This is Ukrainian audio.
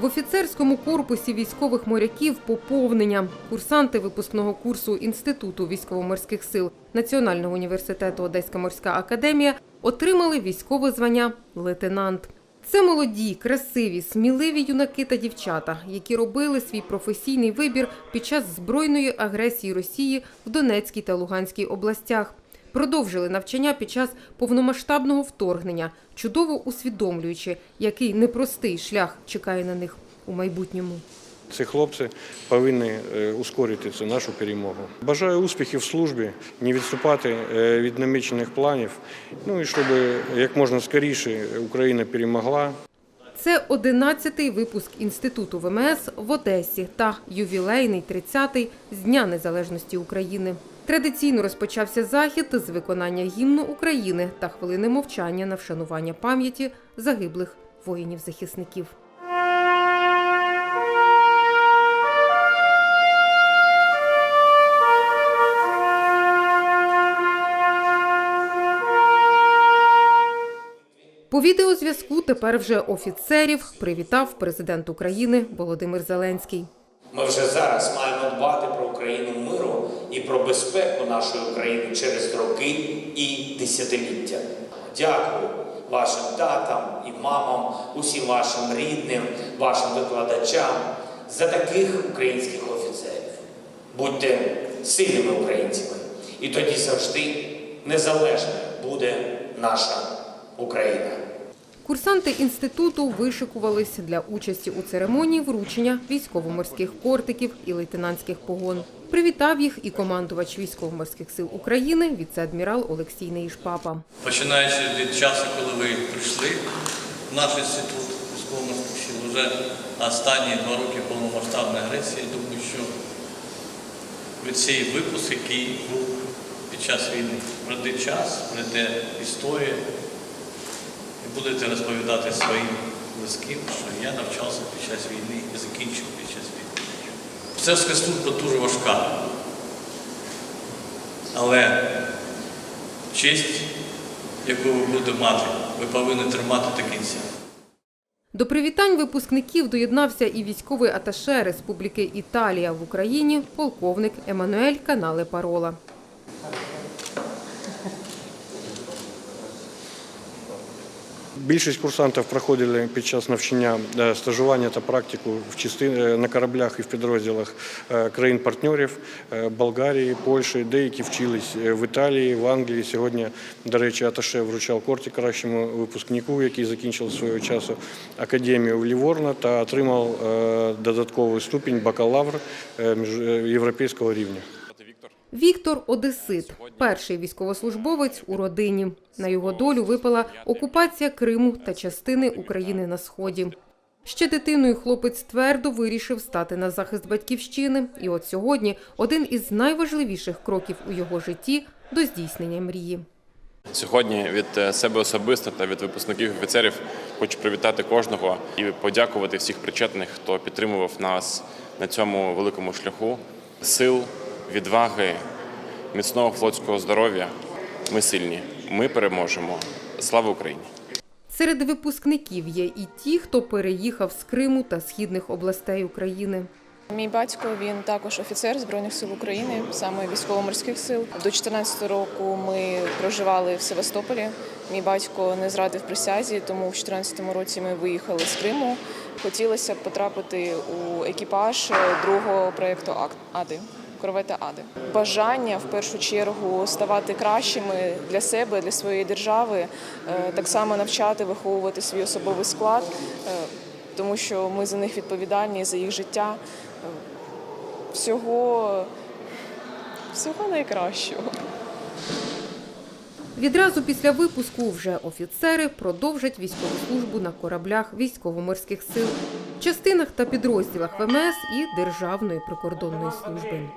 В офіцерському корпусі військових моряків поповнення. Курсанти випускного курсу Інституту військово-морських сил Національного університету Одеська морська академія отримали військове звання лейтенант. Це молоді, красиві, сміливі юнаки та дівчата, які робили свій професійний вибір під час збройної агресії Росії в Донецькій та Луганській областях. Продовжили навчання під час повномасштабного вторгнення, чудово усвідомлюючи, який непростий шлях чекає на них у майбутньому. Ці хлопці повинні е, ускорити цю нашу перемогу. Бажаю успіхів в службі, не відступати е, від намічених планів. Ну і щоб як можна скоріше Україна перемогла. Це 11-й випуск інституту ВМС в Одесі та ювілейний 30-й з Дня Незалежності України. Традиційно розпочався захід з виконання гімну України та хвилини мовчання на вшанування пам'яті загиблих воїнів-захисників. По відеозв'язку тепер вже офіцерів привітав президент України Володимир Зеленський. Ми вже зараз маємо дбати про Україну миру і про безпеку нашої України через роки і десятиліття. Дякую вашим татам і мамам, усім вашим рідним, вашим викладачам за таких українських офіцерів. Будьте сильними українцями, і тоді завжди незалежною буде наша Україна. Курсанти інституту вишикувались для участі у церемонії вручення військово-морських кортиків і лейтенантських погон. Привітав їх і командувач військово-морських сил України віце-адмірал Олексій Неїшпапа. Починаючи від часу, коли ви прийшли в наш інститут військово-морських сил, вже останні два роки повномасштабної агресії, думаю, що ви цей випуск, який був під час війни, пройде час, пройде історія, і будете розповідати своїм близьким, що я навчався під час війни і закінчив під час війни. Офіцерська служба дуже важка. Але честь, яку ви будете мати, ви повинні тримати до кінця. До привітань випускників доєднався і військовий аташе Республіки Італія в Україні полковник Еммануель Канале Парола. Більшість курсантів проходили під час навчання е, стажування та практику в частин е, на кораблях і в підрозділах е, країн-партнерів Болгарії, Польщі, деякі вчились в Італії, в Англії. Сьогодні, до речі, Аташе вручав корті кращому випускнику, який закінчив свого часу академію в Ліворно та отримав додатковий ступінь бакалавр європейського рівня. Віктор Одесит, перший військовослужбовець у родині. На його долю випала окупація Криму та частини України на сході. Ще дитиною хлопець твердо вирішив стати на захист батьківщини, і от сьогодні один із найважливіших кроків у його житті до здійснення мрії. Сьогодні від е, себе особисто та від випускників офіцерів хочу привітати кожного і подякувати всіх причетних, хто підтримував нас на цьому великому шляху. Сил, відваги, міцного флотського здоров'я. Ми сильні. Ми переможемо. Слава Україні! Серед випускників є і ті, хто переїхав з Криму та східних областей України. Мій батько він також офіцер збройних сил України, саме військово-морських сил. До 14 року ми проживали в Севастополі. Мій батько не зрадив присязі, тому в 14 році ми виїхали з Криму. Хотілося б потрапити у екіпаж другого проєкту «Ак- Ади. Корвети Ади. Бажання в першу чергу ставати кращими для себе, для своєї держави, е, так само навчати, виховувати свій особовий склад, е, тому що ми за них відповідальні, за їх життя. Е, Всього, всього найкращого. Відразу після випуску вже офіцери продовжать військову службу на кораблях військово-морських сил, частинах та підрозділах ВМС і Державної прикордонної служби.